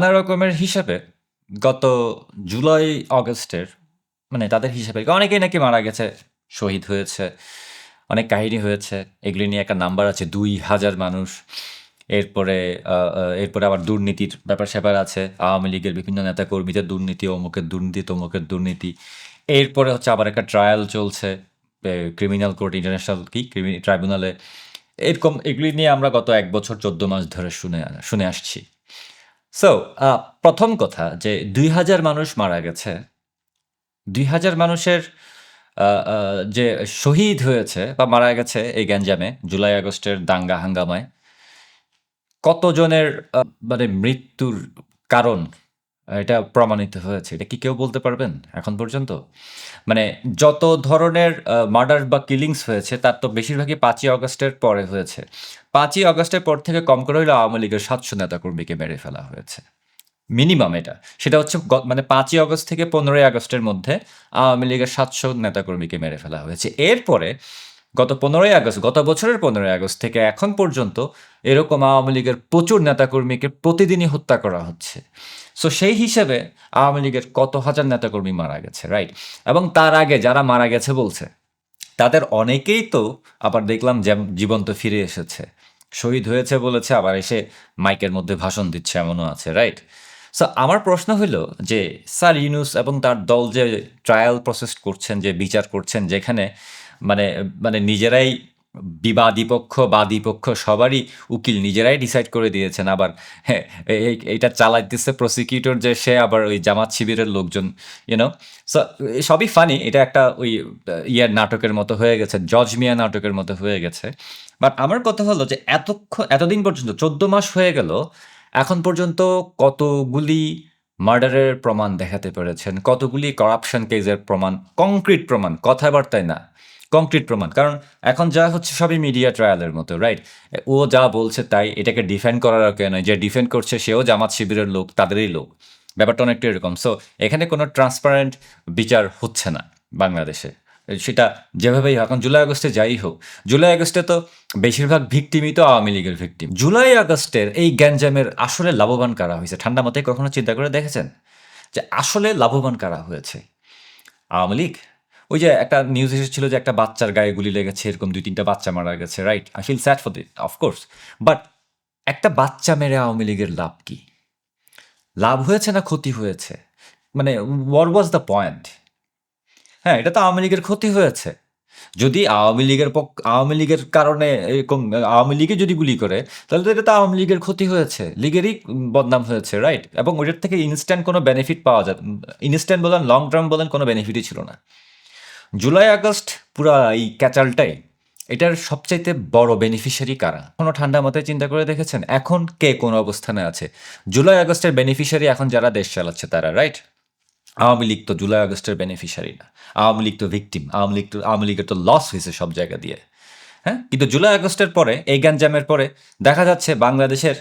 নানা রকমের হিসাবে গত জুলাই, অগস্টের মানে তাদের হিসাবে অনেকেই নাকি মারা গেছে, শহীদ হয়েছে, অনেক কাহিনী হয়েছে, এগুলি নিয়ে একটা নাম্বার আছে, দুই হাজার মানুষ। এরপরে এরপরে আবার দুর্নীতির ব্যাপার স্যাপার আছে, আওয়ামী লীগের বিভিন্ন নেতা কর্মীদের দুর্নীতি, অমুকের দুর্নীতি, তমুকের দুর্নীতি। এরপরে হচ্ছে আবার একটা ট্রায়াল চলছে ক্রিমিনাল কোর্ট ইন্টারন্যাশনাল কি? ট্রাইব্যুনালে এরকম এগুলি নিয়ে আমরা গত এক বছর চোদ্দ মাস ধরে শুনে শুনে আসছি। সো প্রথম কথা যে দুই হাজার মানুষ মারা গেছে। দুই হাজার মানুষের যে শহীদ হয়েছে বা মারা গেছে এই গ্যাঞ্জামে, জুলাই আগস্টের দাঙ্গা হাঙ্গামায়, কতজনের মানে মৃত্যুর কারণ এটা প্রমাণিত হয়েছে। এটা কি কেউ বলতে পারবেন এখন পর্যন্ত? মানে যত ধরনের মার্ডার বা কিলিংস হয়েছে, তার তো বেশিরভাগই পাঁচই আগস্টের পরে হয়েছে। পাঁচই আগস্টের পর থেকে কম করে হলেও আওয়ামী লীগের সাতশো নেতাকর্মীকে মেরে ফেলা হয়েছে। মিনিমাম এটা। সেটা হচ্ছে মানে পাঁচই আগস্ট থেকে পনেরোই আগস্টের মধ্যে আওয়ামী লীগের সাতশো নেতাকর্মীকে মেরে ফেলা হয়েছে। এরপরে গত পনেরোই আগস্ট, গত বছরের পনেরোই আগস্ট থেকে এখন পর্যন্ত এরকম আওয়ামী লীগের প্রচুর নেতাকর্মীকে প্রতিদিনই হত্যা করা হচ্ছে। সো সেই হিসেবে আওয়ামী লীগের কত হাজার নেতাকর্মী মারা গেছে রাইট এবং তার আগে যারা মারা গেছে বলছে, তাদের অনেকেই তো আবার দেখলাম যেম- জীবন্ত ফিরে এসেছে। শহীদ হয়েছে বলেছে, আবার এসে মাইকের মধ্যে ভাষণ দিচ্ছে এমনও আছে রাইট সো আমার প্রশ্ন হলো যে স্যার ইউনুস এবং তার দল যে ট্রায়াল প্রসেস করছেন, যে বিচার করছেন, যেখানে মানে মানে নিজেরাই বিবাদী পক্ষ বাদী পক্ষ সবারই উকিল নিজেরাই ডিসাইড করে দিয়েছেন আবার। হ্যাঁ এইটা চালাইতেছে প্রসিকিউটর যে সে আবার ওই জামাত শিবিরের লোকজন ইউনো সবই ফানি এটা একটা ওই ইয়ার নাটকের মতো হয়ে গেছে, জজ মিয়া নাটকের মতো হয়ে গেছে। বাট আমার কথা হলো যে এতক্ষণ এতদিন পর্যন্ত, চোদ্দ মাস হয়ে গেল, এখন পর্যন্ত কতগুলি মার্ডারের প্রমাণ দেখাতে পেরেছেন? কতগুলি করাপশন কেসের প্রমাণ? কংক্রিট প্রমাণ, কথাবার্তায় না। কংক্রিট প্রমাণ। কারণ এখন যা হচ্ছে সবই মিডিয়া ট্রায়ালের মতো রাইট ও যা বলছে তাই এটাকে ডিফেন্ড করার কেউ নয় যে ডিফেন্ড করছে সেও জামাত শিবিরের লোক তাদেরই লোক। ব্যাপারটা অনেকটা এরকম। সো এখানে কোনো ট্রান্সপারেন্ট বিচার হচ্ছে না বাংলাদেশে। সেটা যেভাবেই হোক, এখন জুলাই আগস্টে যাই হোক। জুলাই আগস্টে তো বেশিরভাগ ভিকটিমই তো আওয়ামী লীগের ভিকটিম। জুলাই আগস্টের এই গ্যাঞ্জামের আসলে লাভবান কারা হয়েছে? ঠান্ডা মাথায় কখনো চিন্তা করে দেখেছেন? যে আসলে লাভবান কারা হয়েছে? আওয়ামী লীগ? ওই যে একটা নিউজ এসেছিল যে একটা বাচ্চার গায়ে গুলি লেগেছে, এরকম দুই তিনটা বাচ্চা মারা গেছে right I feel sad for that of course but একটা বাচ্চা মেরে আওয়ামী লীগের লাভ কি? লাভ হয়েছে না ক্ষতি হয়েছে? মানে ওয়ার ওয়াজ দ্য পয়েন্ট হ্যাঁ এটা তো আওয়ামী লীগের ক্ষতি হয়েছে। যদি আওয়ামী লীগের পক্ষ আওয়ামী লীগের কারণে এরকম, আওয়ামী লীগে যদি গুলি করে, তাহলে তো এটা তো আওয়ামী লীগের ক্ষতি হয়েছে। লীগেরই বদনাম হয়েছে রাইট এবং ওটার থেকে ইনস্ট্যান্ট কোনো বেনিফিট পাওয়া যায় ইনস্ট্যান্ট বলেন লং টার্ম বলেন, কোনো বেনিফিটই ছিল না। জুলাই আগস্ট পুরা এই ক্যাচালটাই, এটার সবচাইতে বড় বেনিফিশিয়ারি কারা? কোনো ঠান্ডা মাথায় চিন্তা করে দেখেছেন? এখন কে কোন অবস্থানে আছে? জুলাই আগস্টের বেনিফিশিয়ারি এখন যারা দেশ চালাচ্ছে তারা রাইট আওয়ামী লীগ তো জুলাই আগস্টের বেনিফিশিয়ারি না। আওয়ামী লীগ তো ভিকটিম আওয়ামী লীগ তো, আওয়ামী লীগের তো লস হয়েছে সব জায়গা দিয়ে। হ্যাঁ? কিন্তু জুলাই আগস্টের পরে, এই গ্যাঞ্জামের পরে দেখা যাচ্ছে বাংলাদেশের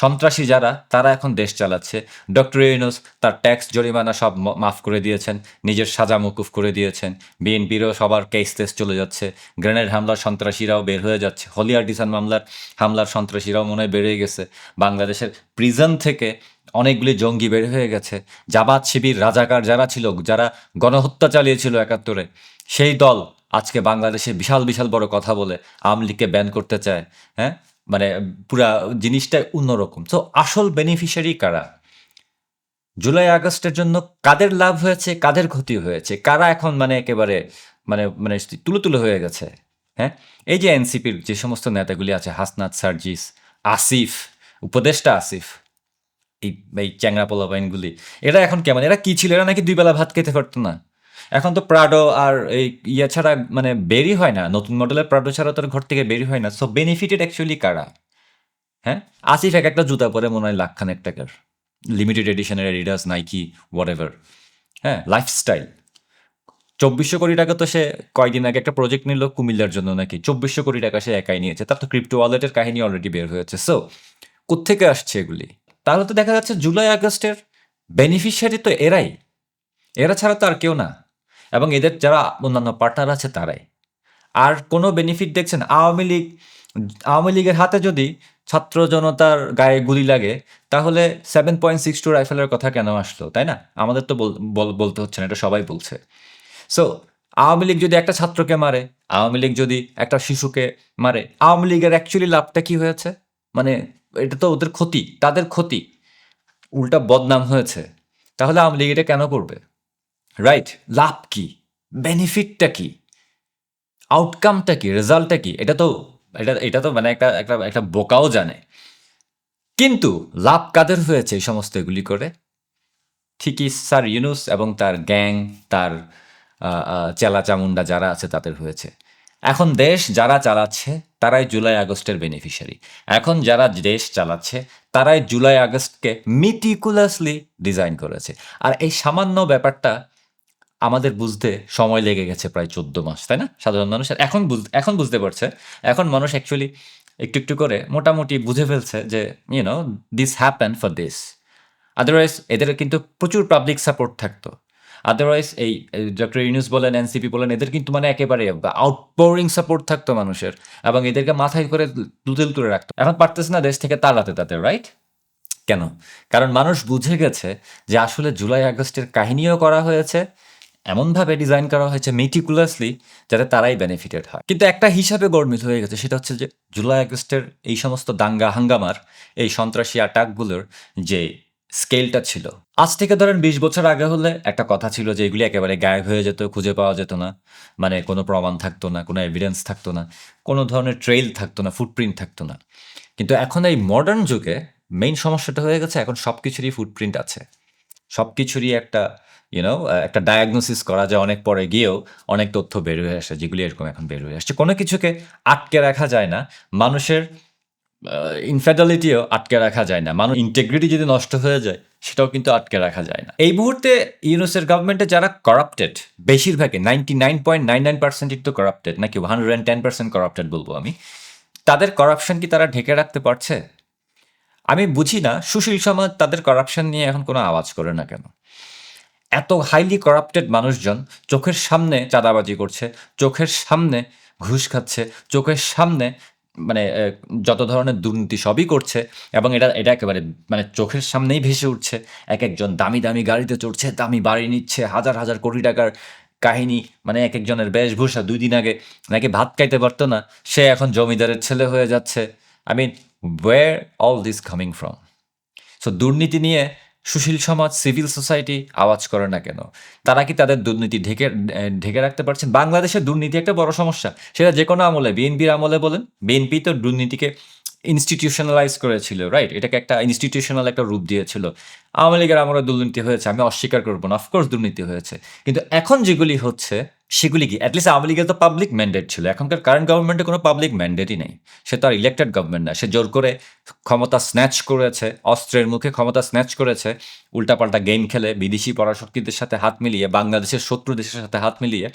সন্ত্রাসী যারা, তারা এখন দেশ চালাচ্ছে। ডক্টর ইউনুস তার ট্যাক্স জরিমানা সব মাফ করে দিয়েছেন, নিজের সাজা মকুফ করে দিয়েছেন। বিএনপিরও সবার কেস টেস চলে যাচ্ছে। গ্রেনেড হামলার সন্ত্রাসীরাও বের হয়ে যাচ্ছে। হলিয়ার ডিসান মামলার, হামলার সন্ত্রাসীরাও মনে হয় বেড়ে গেছে। বাংলাদেশের প্রিজন থেকে অনেকগুলি জঙ্গি বের হয়ে গেছে। জামাত শিবির রাজাকার যারা ছিল, যারা গণহত্যা চালিয়েছিল একাত্তরে, সেই দল আজকে বাংলাদেশে বিশাল বিশাল বড় কথা বলে আওয়ামী লীগকে ব্যান করতে চায়। হ্যাঁ? মানে পুরা জিনিসটা অন্যরকম। তো আসল বেনিফিশিয়ারি কারা? জুলাই আগস্টের জন্য কাদের লাভ হয়েছে, কাদের ক্ষতি হয়েছে? কারা এখন মানে একেবারে মানে মানে তুলো তুলো হয়ে গেছে? হ্যাঁ? এই যে এনসিপির যে সমস্ত নেতাগুলি আছে, হাসনাত, সার্জিস, আসিফ, উপদেষ্টা আসিফ, এই এই চ্যাংরা পোলাপাইনগুলি, এরা এখন কেমন? এরা কি ছিল? এরা নাকি দুই বেলা ভাত খেতে পারতো না? এখন তো প্রাডো আর এই ইয়া ছাড়া মানে বেরি হয় না। নতুন মডেলের প্রাডো ছাড়া তোর ঘর থেকে বেরি হয় না। সো বেনিফিটেড অ্যাকচুয়ালি কারা? হ্যাঁ? আসিফ এক একটা জুতা পরে মনে হয় লাখখানেক টাকার। লিমিটেড এডিশনের এডিডাস নাইকি হোয়াট এভার হ্যাঁ? লাইফস্টাইল চব্বিশশো কোটি টাকা তো সে কয়দিন আগে একটা প্রজেক্ট নিল কুমিল্লার জন্য নাকি। চব্বিশশো কোটি টাকা সে একাই নিয়েছে। তার তো ক্রিপ্টো ওয়ালেটের কাহিনী অলরেডি বের হয়েছে। সো কোত্থেকে আসছে এগুলি? তাহলে তো দেখা যাচ্ছে জুলাই আগস্টের বেনিফিশিয়ারি তো এরাই। এরা ছাড়া তো আর কেউ না। এবং এদের যারা অন্যান্য পার্টনার আছে তারাই। আর কোনো বেনিফিট দেখছেন? আওয়ামী লীগ, আওয়ামী লীগের হাতে যদি ছাত্র জনতার গায়ে গুলি লাগে, তাহলে সেভেন পয়েন্ট সিক্স টু রাইফেলের কথা কেন আসলো, তাই না? আমাদের তো বল- বল- বলতে হচ্ছে না, এটা সবাই বলছে। সো আওয়ামী লীগ যদি একটা ছাত্রকে মারে, আওয়ামী লীগ যদি একটা শিশুকে মারে, আওয়ামী লীগের অ্যাকচুয়ালি লাভটা কি হয়েছে? মানে এটা তো ওদের ক্ষতি, তাদের ক্ষতি। উল্টা বদনাম হয়েছে। তাহলে আওয়ামী লীগ এটা কেন করবে? রাইট লাভ কি বেনিফিটটা কি? আউটকামটা কি? রেজাল্টটা কি? এটা তো, এটা এটা তো মানে একটা একটা একটা বোকাও জানে। কিন্তু লাভ কাদের হয়েছে এই সমস্ত এগুলি করে? ঠিকই স্যার ইউনুস এবং তার গ্যাং, তার চেলা চামুন্ডা যারা আছে তাদের হয়েছে। এখন দেশ যারা চালাচ্ছে, তারাই জুলাই আগস্টের বেনিফিশিয়ারি এখন যারা দেশ চালাচ্ছে, তারাই জুলাই আগস্টকে মিটিকুলাসলি ডিজাইন করেছে। আর এই সামান্য ব্যাপারটা আমাদের বুঝতে সময় লেগে গেছে প্রায় চোদ্দ মাস, তাই না? সাধারণ মানুষের এখন এখন বুঝতে পারছে। এখন মানুষ অ্যাকচুয়ালি একটু একটু করে মোটামুটি বুঝে ফেলছে যে you know this happen for this otherwise এদের কিন্তু প্রচুর পাবলিক সাপোর্ট থাকতো। আদারওয়াইজ এই ডক্টর ইউনুস বলেন এনসিপি বলেন, এদের কিন্তু মানে একেবারে আউটপোরিং সাপোর্ট থাকতো মানুষের এবং এদেরকে মাথায় করে তুলে তুলে রাখতো। এখন পারতেছে না দেশ থেকে তাড়াতে তাদের রাইট কেন? কারণ মানুষ বুঝে গেছে যে আসলে জুলাই আগস্টের কাহিনীও করা হয়েছে এমনভাবে ডিজাইন করা হয়েছে মেটিকুলাসলি যাতে তারাই বেনিফিটেড হয়। কিন্তু একটা হিসাবে গর্বিত হয়ে গেছে, সেটা হচ্ছে যে জুলাই আগস্টের এই সমস্ত দাঙ্গা হাঙ্গামার, এই সন্ত্রাসী অ্যাটাকগুলোর যে স্কেলটা ছিল। আজ থেকে ধরেন বিশ বছর আগে হলে একটা কথা ছিল যে এগুলি একেবারে গায়েব হয়ে যেত, খুঁজে পাওয়া যেত না। মানে কোনো প্রমাণ থাকতো না, কোনো এভিডেন্স থাকতো না, কোনো ধরনের ট্রেইল থাকতো না ফুটপ্রিন্ট থাকতো না। কিন্তু এখন এই মডার্ন যুগে মেইন সমস্যাটা হয়ে গেছে, এখন সব কিছুরই ফুটপ্রিন্ট আছে। সব কিছুরই একটা ইউনো একটা ডায়াগনোসিস করা যায় অনেক পরে গিয়েও অনেক তথ্য বের হয়ে আসে, যেগুলি এরকম এখন বের হয়ে আসছে। কোনো কিছুকে আটকে রাখা যায় না, মানুষের ইনফেডালিটিও আটকে রাখা যায় না। মানুষ ইন্টেগ্রিটি যদি নষ্ট হয়ে যায়, সেটাও কিন্তু আটকে রাখা যায় না। এই মুহূর্তে ইউনুসের গভর্নমেন্টে যারা করাপ্টেড বেশিরভাগই ninety nine point nine nine percent তো করাপ্টেড নাকি one hundred and ten percent corrupted বলব আমি, তাদের করাপশন কি তারা ঢেকে রাখতে পারছে? আমি বুঝি না, সুশীল সমাজ তাদের করাপশন নিয়ে এখন কোনো আওয়াজ করে না কেন? এত হাইলি করাপ্টেড মানুষজন চোখের সামনে চাঁদাবাজি করছে, চোখের সামনে ঘুষ খাচ্ছে, চোখের সামনে মানে যত ধরনের দুর্নীতি সবই করছে এবং এটা এটা একেবারে মানে চোখের সামনেই ভেসে উঠছে। এক একজন দামি দামি গাড়িতে চড়ছে, দামি বাড়ি নিচ্ছে, হাজার হাজার কোটি টাকার কাহিনী মানে এক একজনের বেশভূষা দুই দিন আগে নাকি ভাত খাইতে পারতো না, সে এখন জমিদারের ছেলে হয়ে যাচ্ছে। I mean where all this coming from so দুর্নীতি নিয়ে সুশীল সমাজ সিভিল সোসাইটি আওয়াজ করে না কেন? তারা কি তাদের দুর্নীতি ঢেকে ঢেকে রাখতে পারছেন? বাংলাদেশের দুর্নীতি একটা বড় সমস্যা। সেটা যে কোনো আমলে, বিএনপির আমলে বলেন। বিএনপি তো দুর্নীতিকে ইনস্টিটিউশনালাইজ করেছিল রাইট এটাকে একটা ইনস্টিটিউশনাল একটা রূপ দিয়েছিল। আওয়ামী লীগের আমলে দুর্নীতি হয়েছে, আমি অস্বীকার করব না। অফকোর্স দুর্নীতি হয়েছে। কিন্তু এখন যেগুলি হচ্ছে সেগুলি কি? অ্যাটলিস্ট আওয়ামী লীগের তো পাবলিক ম্যান্ডেট ছিল। এখনকার কারেন্ট গভর্নমেন্টে কোনো পাবলিক ম্যান্ডেটই নেই। সে তো আর ইলেক্টেড গভর্নমেন্ট না। সে জোর করে ক্ষমতা স্ন্যাচ করেছে, অস্ত্রের মুখে ক্ষমতা স্ন্যাচ করেছে, উল্টাপাল্টা গেম খেলে, বিদেশি পরাশক্তিদের সাথে হাত মিলিয়ে, বাংলাদেশের শত্রু দেশের সাথে হাত মিলিয়ে,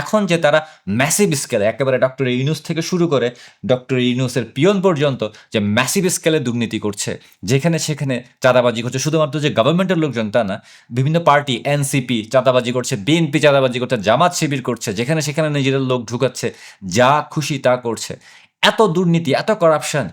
এখন যে তারা ম্যাসিভ স্কেলে একেবারে ডক্টর ইউনুস থেকে শুরু করে ডক্টর ইউনুসের পিয়ন পর্যন্ত যে ম্যাসিভ স্কেলে দুর্নীতি করছে, যেখানে সেখানে চাঁদাবাজি করছে, শুধুমাত্র যে গভর্নমেন্টের লোকজন তা না, বিভিন্ন পার্টি এনসিপি চাঁদাবাজি করছে বিএনপি চাঁদাবাজি করছে, জামাত শিবির করছে, যেখানে সেখানে নিজেদের লোক ঢুকাচ্ছে, যা খুশি তা করছে। এত দুর্নীতি, এত করাপশন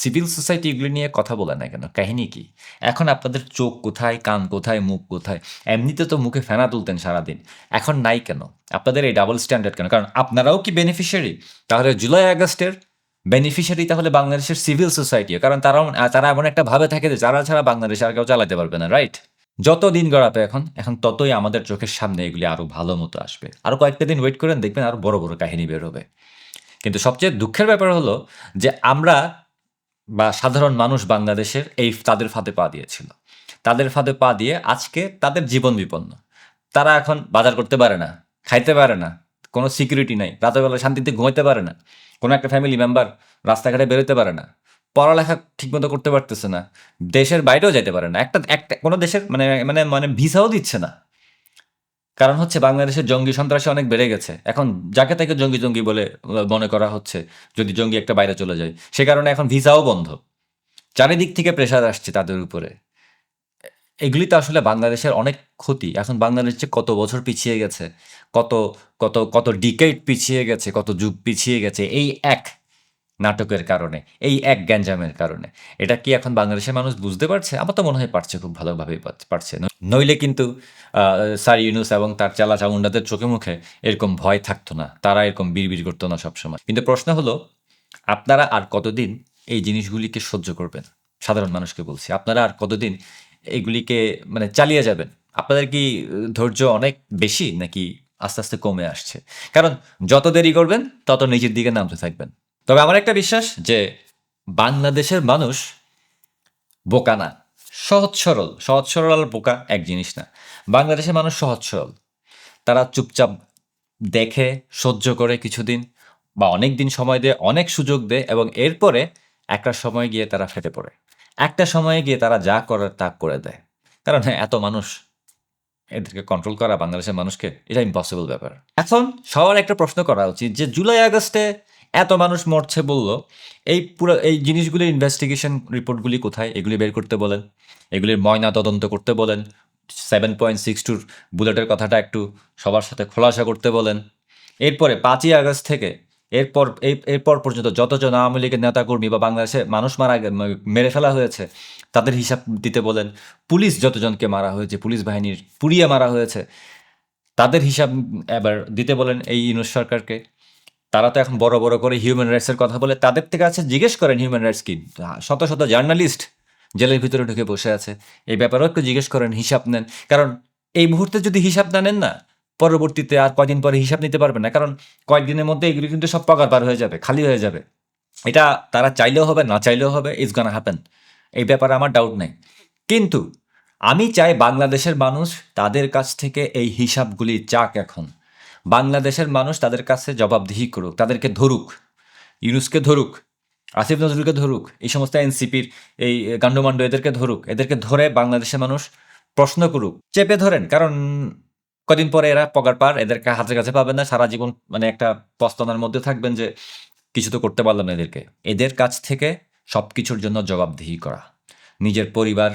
সিভিল সোসাইটি এগুলি নিয়ে কথা বলে না কেন? কাহিনী কি? এখন আপনাদের চোখ কোথায়, কান কোথায়, মুখ কোথায়? এমনিতে তো মুখে ফেনা তুলতেন সারাদিন। এখন নাই কেন? আপনাদের এই ডাবল স্ট্যান্ডার্ড কেন? কারণ আপনারাও কি বেনিফিশিয়ারি তাহলে জুলাই আগস্টের বেনিফিশিয়ারি তাহলে বাংলাদেশের সিভিল সোসাইটিও কারণ তারাও, তারা এমন একটা ভাবে থাকে যে, যারা ছাড়া বাংলাদেশ আর কেউ চালাতে পারবে না রাইট যত দিন গড়াবে এখন এখন ততই আমাদের চোখের সামনে এগুলি আরও ভালো মতো আসবে। আরও কয়েকটা দিন ওয়েট করেন, দেখবেন আরও বড় বড় কাহিনী বের হবে। কিন্তু সবচেয়ে দুঃখের ব্যাপার হলো যে আমরা বা সাধারণ মানুষ বাংলাদেশের এই তাদের ফাঁদে পা দিয়েছিল। তাদের ফাঁদে পা দিয়ে আজকে তাদের জীবন বিপন্ন। তারা এখন বাজার করতে পারে না, খাইতে পারে না, কোনো সিকিউরিটি নাই, রাতের বেলা শান্তিতে ঘুমাইতে পারে না, কোনো একটা ফ্যামিলি মেম্বার রাস্তাঘাটে বেরোতে পারে না। পড়ালেখা ঠিকমতো করতে পারতেছে না। দেশের বাইরেও যেতে পারে না। একটা একটা, কোনো দেশের মানে মানে মানে ভিসাও দিচ্ছে না। কারণ হচ্ছে বাংলাদেশের জঙ্গি সন্ত্রাসী অনেক বেড়ে গেছে। এখন যাকে তাকে জঙ্গি জঙ্গি বলে, মনে করা হচ্ছে, যদি জঙ্গি একটা বাইরে চলে যায়। সে কারণে এখন ভিসাও বন্ধ। চারিদিক থেকে প্রেশার আসছে তাদের উপরে। এগুলি তো আসলে বাংলাদেশের অনেক ক্ষতি। এখন বাংলাদেশ যে কত বছর পিছিয়ে গেছে, কত কত কত ডিকেট পিছিয়ে গেছে, কত যুগ পিছিয়ে গেছে, এই এক নাটকের কারণে, এই এক গ্যাঞ্জামের কারণে। এটা কি এখন বাংলাদেশের মানুষ বুঝতে পারছে? আমার তো মনে হয় পারছে, খুব ভালোভাবেই পারছে। নইলে কিন্তু স্যার ইউনুস এবং তার চালা চামুন্ডাদের চোখে মুখে এরকম ভয় থাকতো না। তারা এরকম বিড়বিড় করতো না সবসময়। কিন্তু প্রশ্ন হলো, আপনারা আর কতদিন এই জিনিসগুলিকে সহ্য করবেন? সাধারণ মানুষকে বলছি, আপনারা আর কতদিন এগুলিকে মানে চালিয়ে যাবেন? আপনাদের কি ধৈর্য অনেক বেশি নাকি আস্তে আস্তে কমে আসছে? কারণ যত দেরি করবেন, তত নিজের দিকে নামতে থাকবেন। তবে আমার একটা বিশ্বাস যে বাংলাদেশের মানুষ বোকা না। সহজ সরল। সহজ সরল আর বোকা এক জিনিস না। বাংলাদেশের মানুষ সহজ সরল। তারা চুপচাপ দেখে, সহ্য করে কিছুদিন বা অনেক দিন সময় দেয় অনেক সুযোগ দেয় এবং এরপরে একটা সময় গিয়ে তারা ফেটে পড়ে। একটা সময়ে গিয়ে তারা যা করার তা করে দেয়। কারণ হ্যাঁ এত মানুষ এদেরকে কন্ট্রোল করা বাংলাদেশের মানুষকে এটা ইম্পসিবল ব্যাপার। এখন সবার একটা প্রশ্ন করা উচিত যে জুলাই আগস্টে এত মানুষ মরছে বলল, এই পুরো, এই জিনিসগুলির ইনভেস্টিগেশন রিপোর্টগুলি কোথায়? এগুলি বের করতে বলেন। এগুলির ময়না তদন্ত করতে বলেন। সেভেন পয়েন্ট সিক্স টুর বুলেটের কথাটা একটু সবার সাথে খোলাসা করতে বলেন। এরপরে পাঁচই আগস্ট থেকে এরপর, এই, এরপর পর্যন্ত যতজন আওয়ামী লীগের নেতাকর্মী বা বাংলাদেশে মানুষ মারা মেরে ফেলা হয়েছে, তাদের হিসাব দিতে বলেন, পুলিশ যতজনকে মারা হয়েছে, পুলিশ বাহিনীর পুড়িয়ে মারা হয়েছে, তাদের হিসাব এবার দিতে বলেন এই ইউনুস সরকারকে। তারা তো এখন বড় বড় করে হিউম্যান রাইটসের কথা বলে তাদের থেকে আছে জিজ্ঞেস করেন হিউম্যান রাইটস কি? শত শত জার্নালিস্ট জেলের ভিতরে ঢুকে বসে আছে। এই ব্যাপারেও একটু জিজ্ঞেস করেন, হিসাব নেন। কারণ এই মুহূর্তে যদি হিসাব না নেন না, পরবর্তীতে আর কয়দিন পরে হিসাব নিতে পারবে না। কারণ কয়েকদিনের মধ্যে এগুলি কিন্তু সব পাকার পার হয়ে যাবে, খালি হয়ে যাবে। এটা তারা চাইলেও হবে, না চাইলেও হবে ইটস গানা হ্যাপেন এই ব্যাপারে আমার ডাউট নেই। কিন্তু আমি চাই বাংলাদেশের মানুষ তাদের কাছ থেকে এই হিসাবগুলি চাক এখন। বাংলাদেশের মানুষ তাদের কাছে জবাবদিহি করুক, তাদেরকে ধরুক, ইউনুসকে ধরুক, আসিফ নজরুলকে ধরুক, এই সমস্ত এনসিপির এই গান্ডমান্ড এদেরকে ধরুক, এদেরকে ধরে বাংলাদেশের মানুষ প্রশ্ন করুক, চেপে ধরেন। কারণ কদিন পরে এরা পগার পার, এদেরকে হাতের কাছে পাবেন না, সারা জীবন মানে একটা পস্তনার মধ্যে থাকবেন যে কিছু তো করতে পারলাম না এদেরকে। এদের কাছ থেকে সব কিছুর জন্য জবাবদিহি করা। নিজের পরিবার,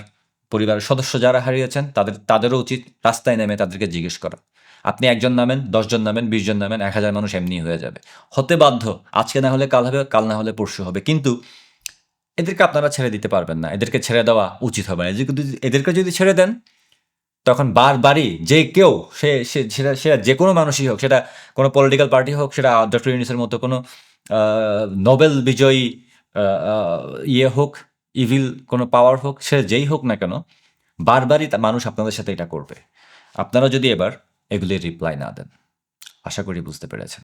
পরিবারের সদস্য যারা হারিয়েছেন, তাদের, তাদেরও উচিত রাস্তায় নেমে তাদেরকে জিজ্ঞেস করা। আপনি একজন নামেন, দশজন নামেন বিশ জন নামেন, এক হাজার মানুষ এমনি হয়ে যাবে। হতে বাধ্য, আজকে না হলে কাল হবে, কাল না হলে পরশু হবে। কিন্তু এদেরকে আপনারা ছেড়ে দিতে পারবেন না। এদেরকে ছেড়ে দেওয়া উচিত হবে না। এদেরকে যদি- ছেড়ে দেন, তখন বারবারই যে কেউ, সে সেটা সেটা যে কোনো মানুষই হোক, সেটা কোনো পলিটিক্যাল পার্টি হোক, সেটা ডক্টর ইউনিসের মতো কোনো নোবেল বিজয়ী ইয়ে হোক ইভিল কোনো পাওয়ার হোক, সে যেই হোক না কেন, বারবারই মানুষ আপনাদের সাথে এটা করবে। আপনারা যদি এবার এগুলির রিপ্লাই না দেন। আশা করি বুঝতে পেরেছেন।